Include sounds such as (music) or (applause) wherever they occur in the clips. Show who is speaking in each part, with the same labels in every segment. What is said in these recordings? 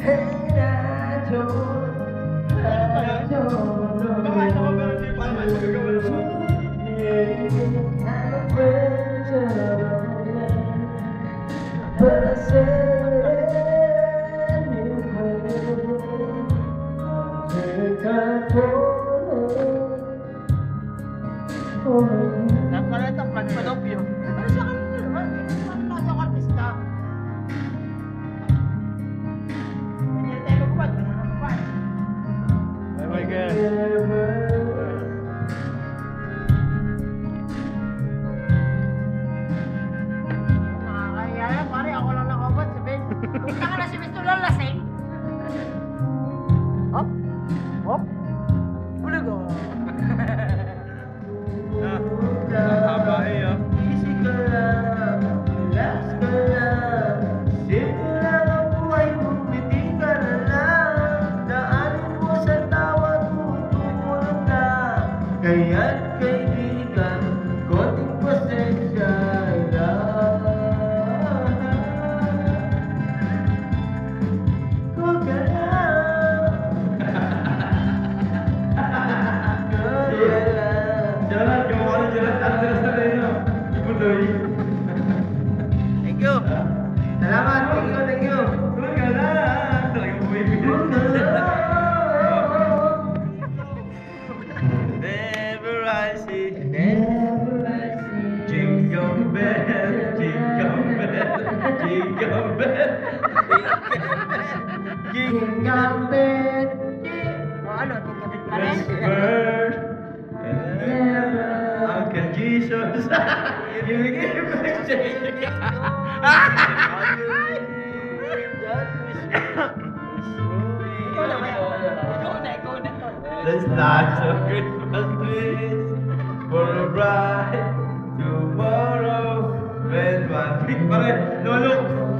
Speaker 1: Hey, I don't
Speaker 2: Gambit. King Gambit. Ano? Best
Speaker 3: bird. Uncle Jesus. you give me change. This night's a Christmas trees for a bright tomorrow. When one
Speaker 2: thing, no
Speaker 3: look.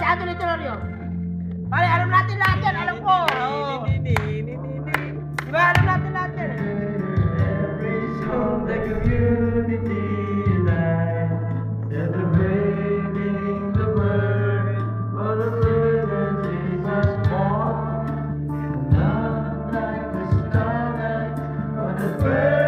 Speaker 2: masyado literal yun. Pare, alam natin alam oh. alam
Speaker 3: eh. celebrating the birth of the Jesus born, the starlight the.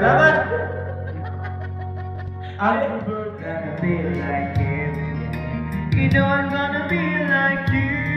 Speaker 3: Salamat! I'm gonna be like him. You know I'm gonna be like you.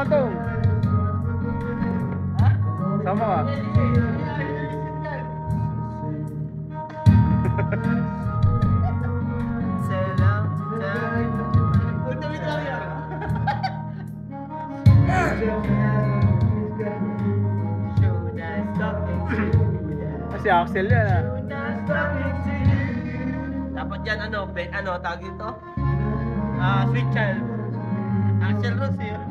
Speaker 1: sama to. Sama ba?
Speaker 4: si Axel yan ah.
Speaker 1: Dapat yan ano, bet, ano, tawag ito? Ah, uh, sweet child. Axel Rose yun.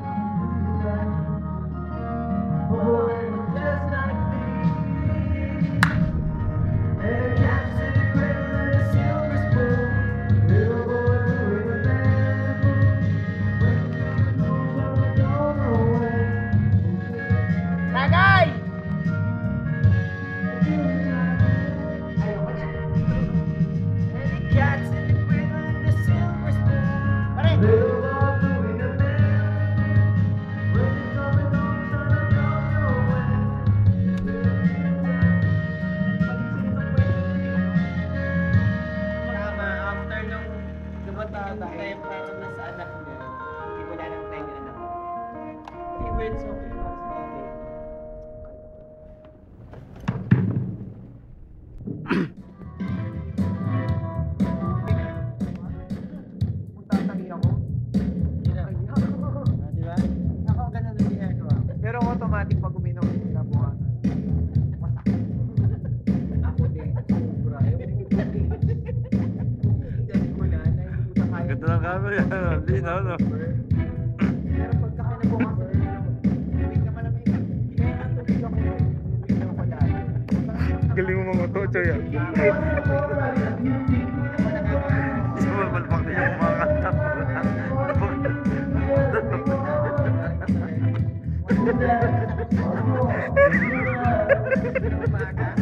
Speaker 1: din,
Speaker 3: ano?
Speaker 1: Pero pagka kinabukasan, wait na malamig. Kaya nga tulog ako, wait ako lahat. (laughs)
Speaker 3: Galing mo mga tocho yan. Ah. Isa mo, malpak na yung mga kanta. Umaga. (laughs)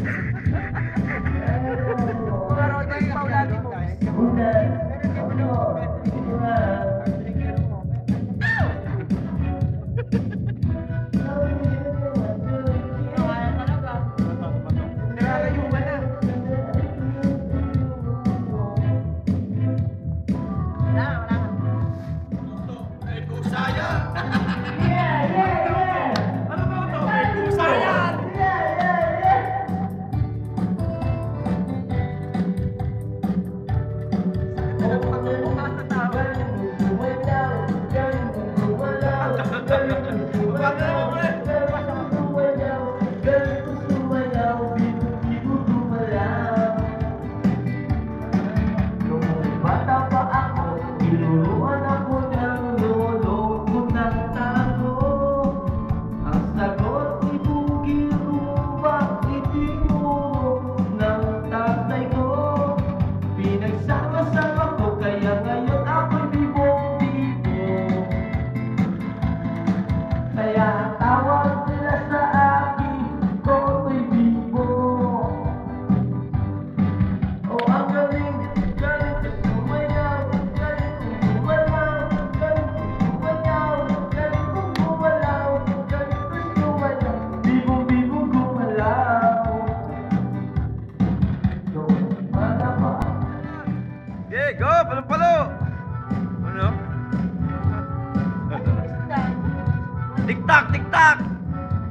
Speaker 3: Tik-tak, tik-tak!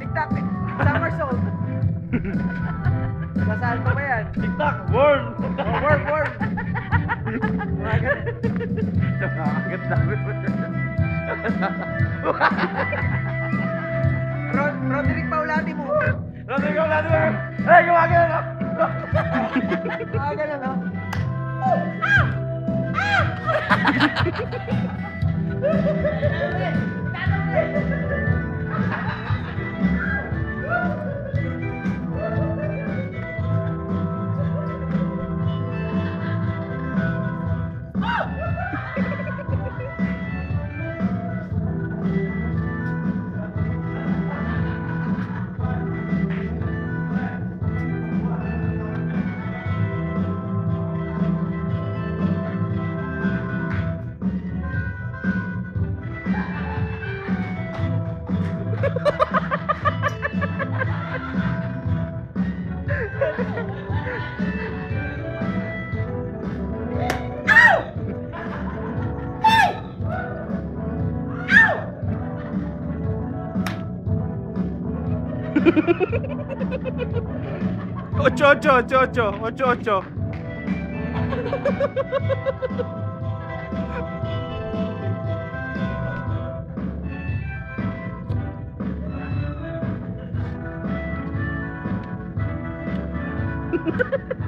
Speaker 4: Tik-tak, summer's old. Masalto pa yan.
Speaker 3: Tik-tak, worm!
Speaker 4: Oh, worm, worm!
Speaker 3: Nakakagat dami mo
Speaker 4: Rod Roderick Paulati mo.
Speaker 3: Roderick Paulati mo. Hey, gumagana na.
Speaker 4: Gumagana na. Ah! Ah!
Speaker 3: ocho, ocho, ocho, ocho, ocho, ocho. Ha (laughs)